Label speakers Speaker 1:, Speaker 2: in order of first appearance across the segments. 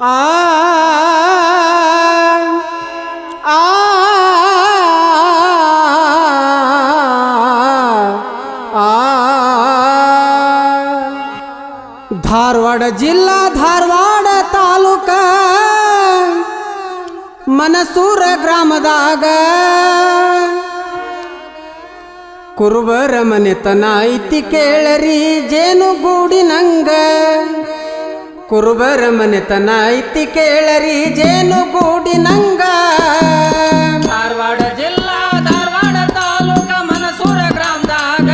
Speaker 1: ಆ ಧಾರವಾಡ ಜಿಲ್ಲಾ ಧಾರವಾಡ ತಾಲೂಕ ಮನಸೂರ ಗ್ರಾಮದಾಗ ಕುರುಬರ ಮನೆತನ ಐತಿ ಕೇಳರಿ ಜೇನು ಗೂಡಿನಂಗ ಕುರುಬರ ಮನೆತನ ಐತಿ ಕೇಳರಿ ಜೇನು ಗೂಡಿನಂಗ
Speaker 2: ಧಾರವಾಡ ಜಿಲ್ಲಾ ಧಾರವಾಡ ತಾಲೂಕ ಮನಸೂರ ಗ್ರಾಮದಾಗ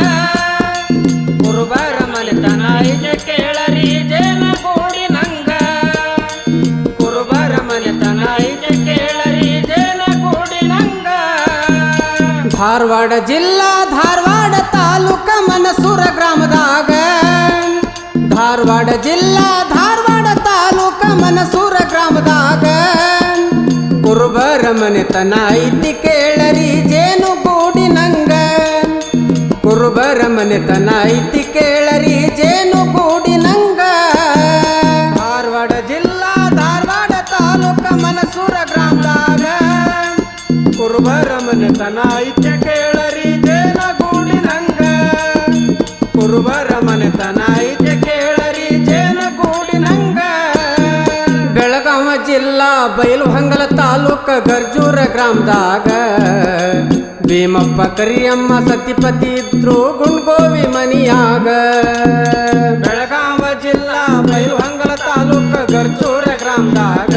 Speaker 2: ಕುರುಬರ ಮನೆತನ ಐತಿ ಕೇಳರಿ ಜೇನು ಕೂಡಿ ನಂಗ. ಕುರುಬರ ಮನೆತನ ಐತಿ ಕೇಳರಿ ಜೇನು ಕೂಡಿ ನಂಗ.
Speaker 1: ಧಾರವಾಡ ಜಿಲ್ಲಾ ಧಾರವಾಡ ತಾಲೂಕ ಮನಸೂರ ಗ್ರಾಮದಾಗ. ಧಾರವಾಡ ಜಿಲ್ಲಾ ಮನೆತನ ಐತಿ ಕೇಳರಿ ಜೇನು ಗೂಡಿನಂಗ ಕುರುಬರ ಮನೆತನ ಐತಿ ಕೇಳರಿ, ಜೇನು ಗೂಡಿನಂಗ. ಧಾರವಾಡ ಜಿಲ್ಲಾ ಧಾರವಾಡ ತಾಲೂಕ ಮನಸೂರ ಗ್ರಾಮದಾಗ ಕುರುಬರ ಮನೆತನ ಐತಿ ಕೇಳರಿ ಜೇನ ಗೂಡಿನಂಗ ಕುರುಬರ ಮನೆತನ ಐತಿ ಕೇಳರಿ, ಜೇನ ಗೂಡಿನಂಗ. ಬೆಳಗಾವ ಜಿಲ್ಲಾ ಬೈಲುಹಂಗಲ ತಾಲೂಕ ಗರ್ಜೂರ ಗ್ರಾಮದಾಗ ಭೀಮಪ್ಪ ಕರಿಯಮ್ಮ ಸತಿಪತಿ ಇದ್ರು ಗುಂಡ್ಗೋವಿ ಮನಿಯಾಗ. ಬೆಳಗಾವ ಜಿಲ್ಲಾ ಬೈಲುಹಂಗಲ ತಾಲೂಕ ಗರ್ಜೂರ ಗ್ರಾಮದಾಗ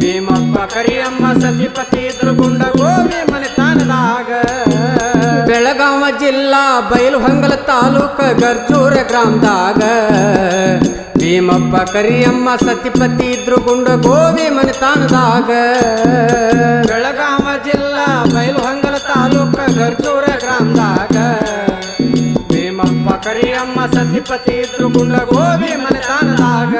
Speaker 1: ಭೀಮಪ್ಪ ಕರಿಯಮ್ಮ ಸತಿಪತಿ ಇದ್ರು ಗುಂಡಗೋವಿ ಮನೆತನದಾಗ ಬೆಳಗಾವ ಜಿಲ್ಲಾ ಬೈಲುಹಂಗಲ ತಾಲೂಕ ಗರ್ಜೂರ ಗ್ರಾಮದಾಗ ಭೀಮಪ್ಪ ಕರಿಯಮ್ಮ ಸತಿಪತಿ ಇದ್ರು ಗುಂಡ ಗುಂಡಗೋವಿ ಮನೆತನದಾಗ. ಬೆಳಗಾವ ಜಿಲ್ಲಾ ಬೈಲುಹಂಗಲ ತಾಲೂಕ ಗರ್ಜೂರ ಗ್ರಾಮದಾಗ. ಭೀಮಪ್ಪ ಕರಿಯಮ್ಮ ಸತಿಪತಿ ಇದ್ರು ಗುಂಡ ಗೋವಿ ಮನೆತನದಾಗ.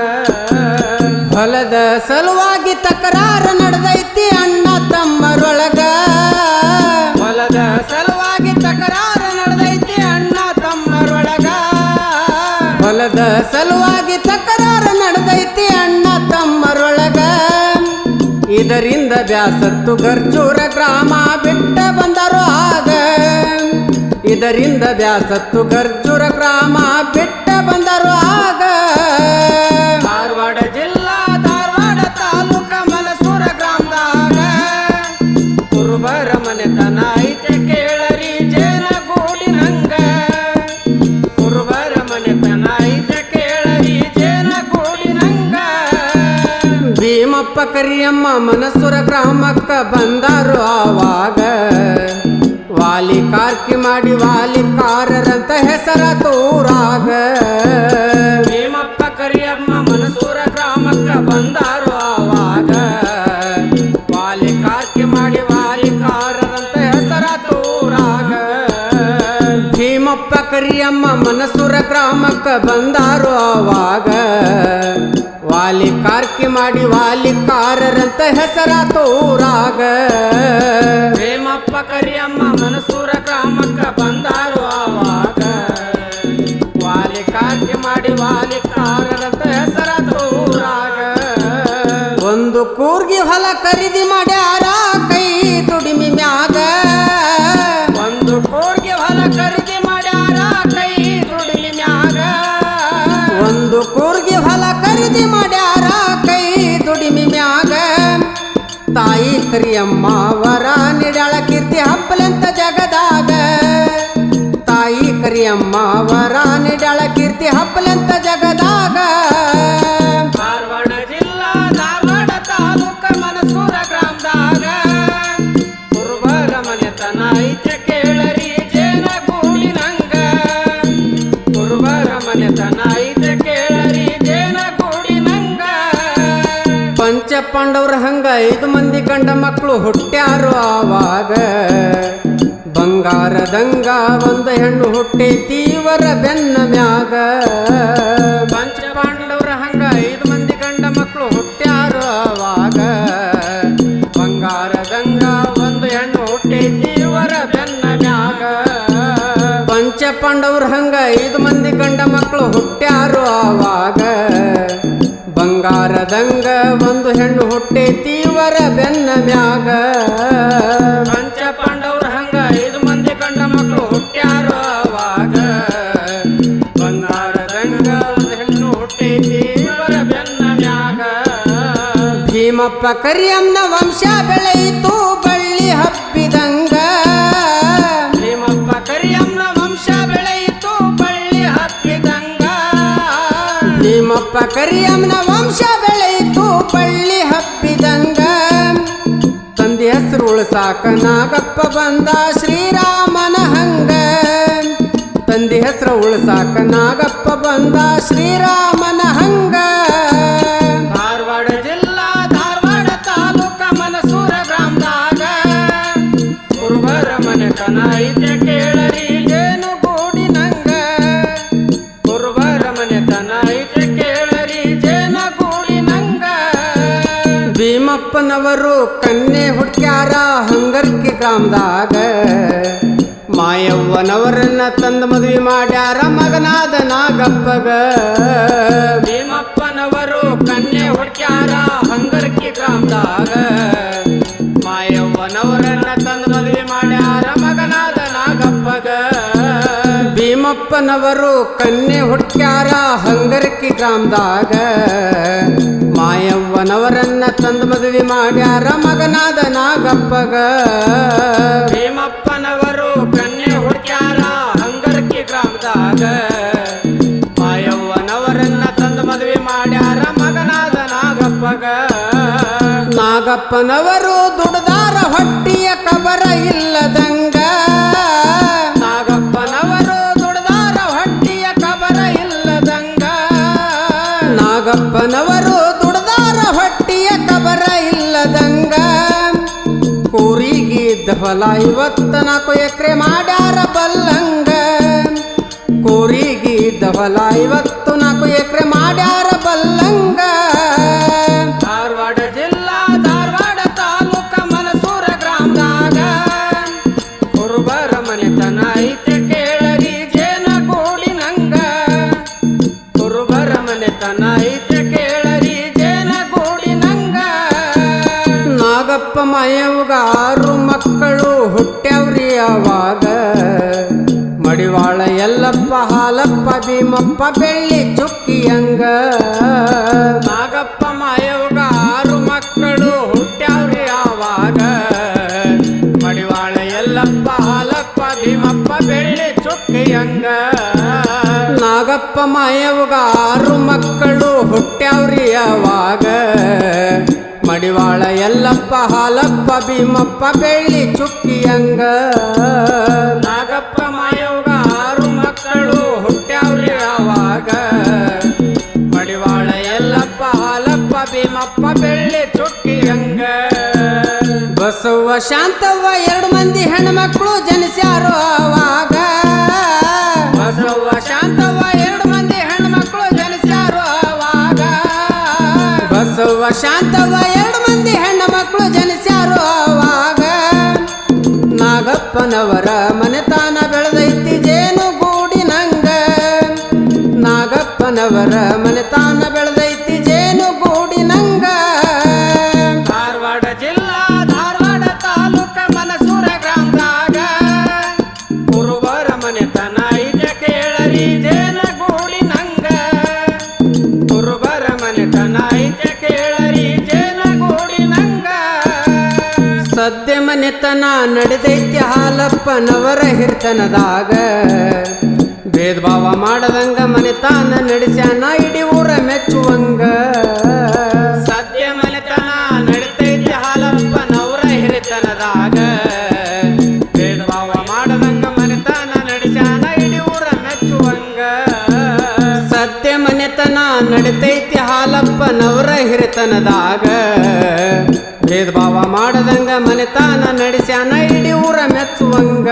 Speaker 1: ಹೊಲದ ಸಲುವಾಗಿ ತಕರಾರ ನಡೆದೈತಿ ಅಣ್ಣ ತಮ್ಮರೊಳಗ ಇದರಿಂದ ಬ್ಯಾಸತ್ತು ಗರ್ಜೂರ ಗ್ರಾಮ ಬಿಟ್ಟ ಬಂದರು ಆಗ. ಇದರಿಂದ ಬ್ಯಾಸತ್ತು ಗರ್ಜೂರ ಗ್ರಾಮ ಬಿಟ್ಟ ಬಂದರು ಆಗ. ಕರಿಯಮ್ಮ ಮನಸೂರ ಗ್ರಾಮಕ್ಕ ಬಂದರು ಆವಾಗ. ವಾಲಿ ಕಾರ್ಕಿ ಮಾಡಿ ವಾಲಿಕಾರರಂತ ಹೆಸರ ತೂರಾಗ. ಭೀಮಪ್ಪ ಕರಿಯಮ್ಮ ಮನಸೂರ ಗ್ರಾಮಕ್ಕ ಬಂದರು ಆವಾಗ. ವಾಲಿ ಕಾರ್ಕಿ ಮಾಡಿ ವಾಲಿಕಾರರಂತ ಹೆಸರ ತೂರಾಗ. ಭೀಮಪ್ಪ ಕರಿಯಮ್ಮ ಮನಸೂರ ಗ್ರಾಮಕ್ಕ ಬಂದಾರು ಆವಾಗ. ವಾಲಿ ಕಾರ್ಕಿ ಮಾಡಿ ವಾಲಿಕಾರರಂತ ಹೆಸರ ತೋರಾಗ ಪ್ರೇಮಪ್ಪ ಕರಿಯಮ್ಮ ಮನಸೂರ ಗ್ರಾಮಕ್ಕ ಬಂದಾರು ಆವಾಗ. ವಾಲಿ ಕಾರ್ಕಿ ಮಾಡಿ ವಾಲಿಕಾರರಂತ ಹೆಸರ ತೋರಾಗ ಒಂದು ಕೂರ್ಗಿ ಹೊಲ ಖರೀದಿ ಮಾಡ್ಯಾರ ತಾಯಿ ಕರಿಯಮ್ಮ ವರ ನಿಡಾಳ ಕೀರ್ತಿ ಹಪ್ಪಲಂತ ಜಗದಾಗ ತಾಯಿ ಕರಿಯಮ್ಮ ವರ ನಿಡಾಳ ಕೀರ್ತಿ ಹಪ್ಪಲಂತ ಜಗದಾಗ ಪಾಂಡವ್ರ ಹಂಗ ಐದು ಮಂದಿ ಗಂಡ ಮಕ್ಕಳು ಹುಟ್ಟ್ಯಾರು ಆವಾಗ. ಬಂಗಾರದಂಗ ಒಂದು ಹೆಣ್ಣು ಹುಟ್ಟೈತಿ ಇವರ ಬೆನ್ನ ಮ್ಯಾಗ. ಪಂಚ ಪಾಂಡವ್ರ ಹಂಗ ಐದು ಮಂದಿ ಗಂಡ ಮಕ್ಕಳು ಹುಟ್ಟ್ಯಾರು ಆವಾಗ. ಬಂಗಾರದಂಗ ಒಂದು ಹೆಣ್ಣು ಹುಟ್ಟೈತಿ ಇವರ ಬೆನ್ನ ಮ್ಯಾಗ. ಪಂಚ ಪಾಂಡವ್ರ ಹಂಗ ಐದು ಮಂದಿ ಗಂಡ ಮಕ್ಕಳು ಹುಟ್ಟ್ಯಾರು ಆವಾಗ. ಬಂಗಾರದಂಗ ಒಂದು ಹೆಣ್ಣು ಹುಟ್ಟೈತಿ ವರ ಬೆನ್ನ ಮ್ಯಾಗ.
Speaker 2: ಪಂಚ ಪಾಂಡವ್ರ ಹಂಗ ಐದು ಮಂದಿ ಕಂಡ ಮಕ್ಕಳು ಹುಟ್ಟ್ಯಾರು ಅವಾಗ. ಬಂಗಾರದಂಗ ಒಂದು ಹೆಣ್ಣು ಹುಟ್ಟೈತಿ ಇವರ ಬೆನ್ನ ಮ್ಯಾಗ.
Speaker 1: ಭೀಮಪ್ಪ ಕರಿಯನ್ನ ವಂಶ ಬೆಳೆಯಿತು ಬಳ್ಳಿ ಹಬ್ಬಿದಂಗ.
Speaker 2: ಭೀಮಪ್ಪ ಕರಿಯಮ್ಮನ ವಂಶ ಬೆಳೆಯಿತು ಬಳ್ಳಿ ಹಬ್ಬಿದಂಗ.
Speaker 1: ಭೀಮಪ್ಪ ಕರಿಯಮ್ಮನ ಹೆಸರು ಉಳಸಾಕ ಬಂದ ಶ್ರೀರಾಮನ ಹಂಗ. ತಂದಿ ಹೆಸರು ಉಳಸಾಕ ನಾಗಪ್ಪ ಬಂದ ಶ್ರೀರಾಮನ ಹಂಗ.
Speaker 2: ಧಾರವಾಡ ಜಿಲ್ಲಾ, ಧಾರವಾಡ ತಾಲೂಕ ಮನಸೂರ ಗ್ರಾಮದಾಗ. ಕುರುಬರ ಮನೆತನ ಐತೆ
Speaker 1: ಗ್ರಾಮದಾಗ ಮಾಯವ್ವನವರನ್ನ ತಂದ ಮದುವೆ ಮಾಡ್ಯಾರ ಮಗನಾದ ನಾಗಪ್ಪಗ.
Speaker 2: ಭೀಮಪ್ಪನವರು ಕನ್ಯೆ ಹುಡ್ಕ್ಯಾರ ಹಂಗರ್ಕಿ ಗ್ರಾಮದಾಗ. ಮಾಯವ್ವನವರನ್ನ ತಂದ ಮದುವೆ ಮಾಡ್ಯಾರ ಮಗನಾದ ನಾಗಪ್ಪಗ.
Speaker 1: ಭೀಮಪ್ಪನವರು ಕನ್ಯೆ ಹುಡ್ಕ್ಯಾರ ಹಂಗರ್ಕಿ ಗ್ರಾಮದಾಗ. ಮಾಯವ್ವನವರನ್ನ ತಂದ ಮದುವೆ ಮಾಡ್ಯಾರ ಮಗನಾದ ನಾಗಪ್ಪಗ.
Speaker 2: ಭೀಮಪ್ಪನವರು ಕನ್ಯೆ ಹುಡ್ಕ್ಯಾರ ಹಂಗರ್ಕಿ ಗ್ರಾಮದಾಗ. ಮಾಯವ್ವನವರನ್ನ ತಂದ ಮದುವೆ ಮಾಡ್ಯಾರ ಮಗನಾದ ನಾಗಪ್ಪಗ.
Speaker 1: ನಾಗಪ್ಪನವರು ದುಡ್ದಾರ ಹೊಲ ನಾಲ್ಕು ಎಕರೆ ಮಾಡ್ಯಾರ ಬಲ್ಲಂಗ ಕೋರಿಗಿದ್ದ ಹೊಲ ಇವತ್ತು ನಾಗಪ್ಪ ಮಾಯವಾಗ ಆರು ಮಕ್ಕಳು ಹುಟ್ಟ್ಯಾವ್ರಿ ಅವಾಗ. ಮಡಿವಾಳ ಎಲ್ಲಪ್ಪ ಹಾಲಪ್ಪ, ಭೀಮಪ್ಪ ಬೆಳ್ಳಿ ಚುಕ್ಕಿಯಂಗ
Speaker 2: ನಾಗಪ್ಪ ಮಾಯವಾಗ ಆರು ಮಕ್ಕಳು ಹುಟ್ಟ್ಯಾವ್ರಿ
Speaker 1: ಅವಾಗ. ಮಡಿವಾಳ ಎಲ್ಲಪ್ಪ ಹಾಲಪ್ಪ, ಭೀಮಪ್ಪ, ಬೆಳ್ಳಿ ಚುಕ್ಕಿಯಂಗ ಬಸವ್ವ, ಶಾಂತವ್ವ, ಎರಡು ಮಂದಿ ಹೆಣ್ಮಕ್ಳು ಜನಿಸ್ಯಾರು ಅವಾಗ.
Speaker 2: ಬಸವ್ವ ಶಾಂತವ್ವ ಎರಡು ಮಂದಿ
Speaker 1: ಹೆಣ್ಣು ಮಕ್ಕಳು ಜನಿಸ್ಯಾರು ಅವಾಗ ನಾಗಪ್ಪನವರ ಮನೆತನ ನಡೆದೈತಿ ಹಾಲಪ್ಪನವರ ಹಿರ್ತನದಾಗ. ಭೇದ ಭಾವ ಮಾಡದಂಗ ಮನೆತಾನ ನಡೆಸ್ಯಾನ ಇಡೀ ಊರ ಮೆಚ್ಚುವಂಗ.
Speaker 2: ಸದ್ಯ ಮನೆತನ ನಡಿತೈತಿ ಹಾಲಪ್ಪನವರ ಹಿರಿತನದಾಗ. ಭೇದ ಭಾವ ಮಾಡದಂಗ ಮನೆತಾನ ನಡೆಸ್ಯಾನ ಇಡೀ ಊರ ಮೆಚ್ಚುವಂಗ.
Speaker 1: ಸತ್ಯ ಮನೆತನ ಹಾಲಪ್ಪ ಹಾಲಪ್ಪನವರ ಹಿರಿತನದಾಗ. ಭೇದ ಭಾವ ಮಾಡದಂಗ ಮನೆತಾನ ನಡೆಸ್ಯಾನ ಇಡೀ ಊರ ಮೆಚ್ಚುವಂಗ.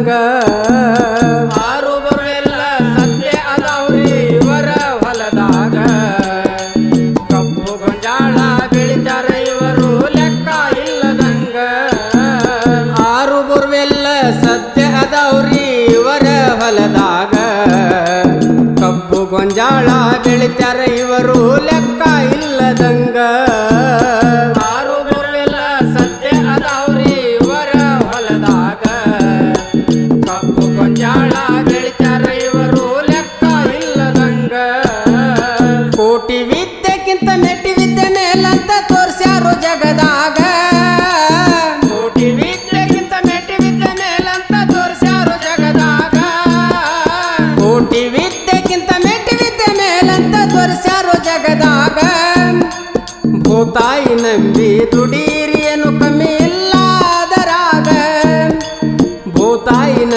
Speaker 1: ಇಲ್ಲದಂಗ
Speaker 2: ಆರು ಬರುವೆಲ್ಲ ಸತ್ಯ ಅದಾವ್ರಿ ಇವರ ಹೊಲದಾಗ ಕಬ್ಬು ಗೊಂಜಾಳ ಬೆಳಿತಾರ ಇವರು ಲೆಕ್ಕ ಇಲ್ಲದಂಗ
Speaker 1: ಆರು ಬರುವೆಲ್ಲ ಸತ್ಯ ಅದಾವ್ರಿ ಇವರ ಹೊಲದಾಗ ಕಬ್ಬು ಗೊಂಜಾಳ ಬೆಳಿತಾರ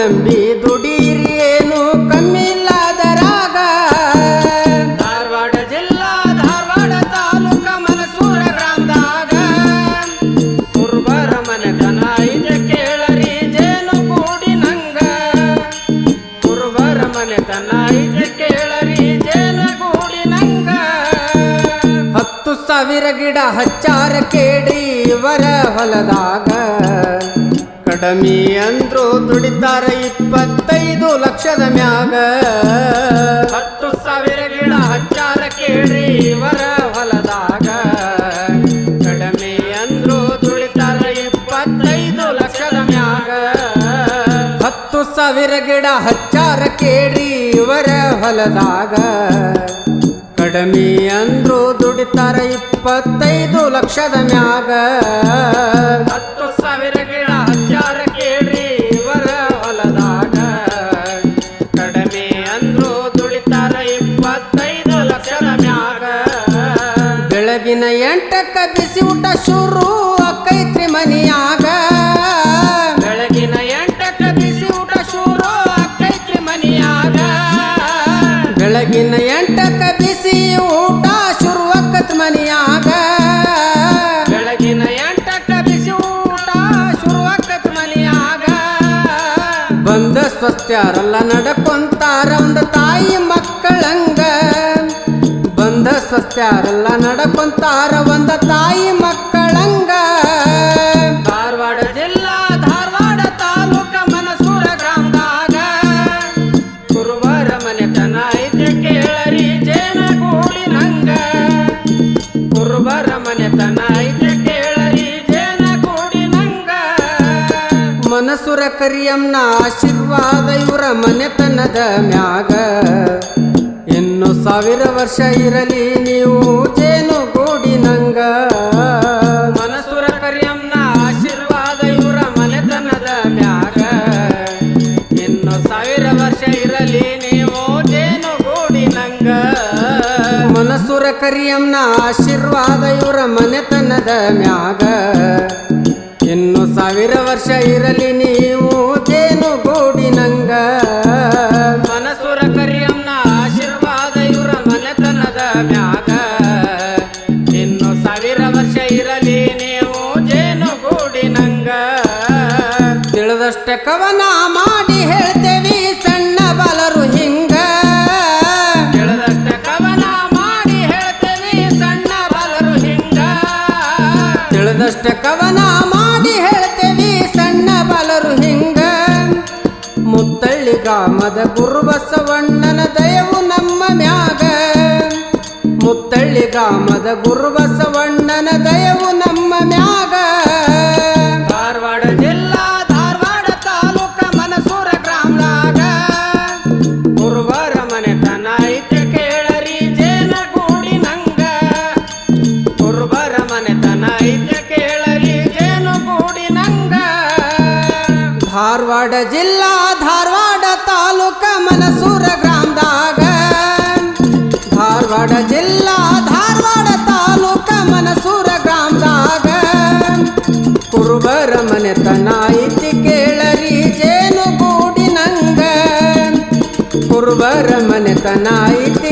Speaker 1: ನಂಬಿ ದುಡೀರಿ ಏನು ಕಮ್ಮಿ ಇಲ್ಲ ಅದರಾಗ
Speaker 2: ಧಾರವಾಡ ಜಿಲ್ಲಾ, ಧಾರವಾಡ ತಾಲೂಕ ಮನಸೂರ ಗ್ರಾಮದಾಗ. ಕುರುಬರ ಮನೆತನ ಇದೆ ಕೇಳರಿ, ಜೇನು ನಂಗ. ಕುರುಬರ ಮನೆತನ ಇದೆ ಕೇಳರಿ, ಜೇನು ನಂಗ.
Speaker 1: ಹತ್ತು ಸಾವಿರ ಗಿಡ ಹಚ್ಚಾರ ಕೇಳಿ ಇವರ ಹೊಲದಾಗ. ಕಡಮಿ ಅಂದ್ರು ದುಡಿತಾರ ಇಪ್ಪತ್ತೈದು ಲಕ್ಷದ ಮ್ಯಾಗ.
Speaker 2: ಹತ್ತು ಸಾವಿರ ಗಿಡ ಹಚ್ಚಾರ ಕೇಳಿ ಇವರ ಹೊಲದಾಗ. ಕಡಿಮೆ ಅಂದ್ರು ದುಡಿತಾರೆ ಇಪ್ಪತ್ತೈದು ಲಕ್ಷದ ಮ್ಯಾಗ.
Speaker 1: ಹತ್ತು ಸಾವಿರ ಗಿಡ ಹಚ್ಚಾರ ಕೇಳಿ ಇವರ ಹೊಲದಾಗ. ಕಡಮಿ ಅಂದ್ರು ದುಡಿತಾರ ಇಪ್ಪತ್ತೈದು ಲಕ್ಷದ ಮ್ಯಾಗ.
Speaker 2: ಹತ್ತು ಸಾವಿರ
Speaker 1: ಬೆಳಗಿನ ಎಂಟಕ್ಕ ಬಿಸಿ ಊಟ ಶುರು ಅಕ್ಕೈತ್ರಿ ಮನಿಯಾಗ
Speaker 2: ಬೆಳಗಿನ ಎಂಟಕ್ಕ ಬಿಸಿ ಊಟ ಶುರು ಅಕ್ಕೈತ್ರಿ ಮನಿಯಾಗ
Speaker 1: ಬೆಳಗಿನ ಎಂಟಕ್ಕ ಬಿಸಿ ಊಟ ಶುರು ಅಕ್ಕತ್ ಮನಿಯಾಗ
Speaker 2: ಬೆಳಗಿನ ಎಂಟಕ್ಕ ಬಿಸಿ ಊಟ ಶುರು ಅಕ್ಕತ್ ಮನಿಯಾಗ
Speaker 1: ಬಂದ ಸ್ವಸ್ಥ್ಯಾರಲ್ಲ ನಡಕೊಂತಾರ, ಒಂದು ತಾಯಿ ಮಕ್ಕಳಂಗ. ಬಂದ ಸ್ವಸ್ತ್ಯಾರಲ್ಲ ನಡ್ಕೊಂತಾರ ಒಂದ ತಾಯಿ ಮಕ್ಕಳಂಗ.
Speaker 2: ಧಾರವಾಡ ಜಿಲ್ಲಾ, ಧಾರವಾಡ ತಾಲೂಕ ಮನಸೂರ ಗ್ರಾಮದಾಗ. ಗುರುವಾರ ಮನೆತನ ಐತೆ ಕೇಳರಿ ಜೇನಗೂಡಿನಂಗ ಗುರುವಾರ ಮನೆತನ ಐತೆ ಕೇಳರಿ ಜೇನಗೂಡಿನಂಗ
Speaker 1: ಮನಸುರ ಕರಿಯಮ್ಮನ ಆಶೀರ್ವಾದ ಇವರ ಮನೆತನದ ಮ್ಯಾಗ. ಸಾವಿರ ವರ್ಷ ಇರಲಿ ನೀವು ಜೇನು ಗೂಡಿನಂಗ.
Speaker 2: ಮನಸುರ ಕರಿಯಮ್ಮನ ಆಶೀರ್ವಾದ ಇವರ ಮನೆತನದ ಮ್ಯಾಗ. ಇನ್ನು ಸಾವಿರ ವರ್ಷ ಇರಲಿ ನೀವು ನಂಗ
Speaker 1: ಮನಸುರ ಕರಿಯಮ್ಮನ ಆಶೀರ್ವಾದ ಇವರ ಮನೆತನದ ಮ್ಯಾಗ. ಇನ್ನು ಸಾವಿರ ವರ್ಷ ಇರಲಿ ನೀವು ಕವನ ಮಾಡಿ ಹೇಳ್ತೇವಿ ಸಣ್ಣ ಬಲರು ಹಿಂಗ. ಮುತ್ತಳ್ಳಿ ಗ್ರಾಮದ ಗುರುಬಸವಣ್ಣನ ದಯವು ನಮ್ಮ ಮ್ಯಾಗ. ಮುತ್ತಳ್ಳಿ ಗ್ರಾಮದ ಗುರುಬಸವಣ್ಣನ ಧಾರವಾಡ ಜಿಲ್ಲಾ, ಧಾರವಾಡ ತಾಲೂಕ ಮನಸೂರ ಗ್ರಾಮದಾಗ. ಧಾರವಾಡ ಜಿಲ್ಲಾ, ಧಾರವಾಡ ತಾಲೂಕ ಮನಸೂರ ಗ್ರಾಮದಾಗ. ಕುರುಬರ ಮನೆತನ ಐತಿ ಕೇಳರಿ ಜೇನು ಗೂಡಿನಂಗ ಕುರುಬರ ಮನೆತನ ಐತಿ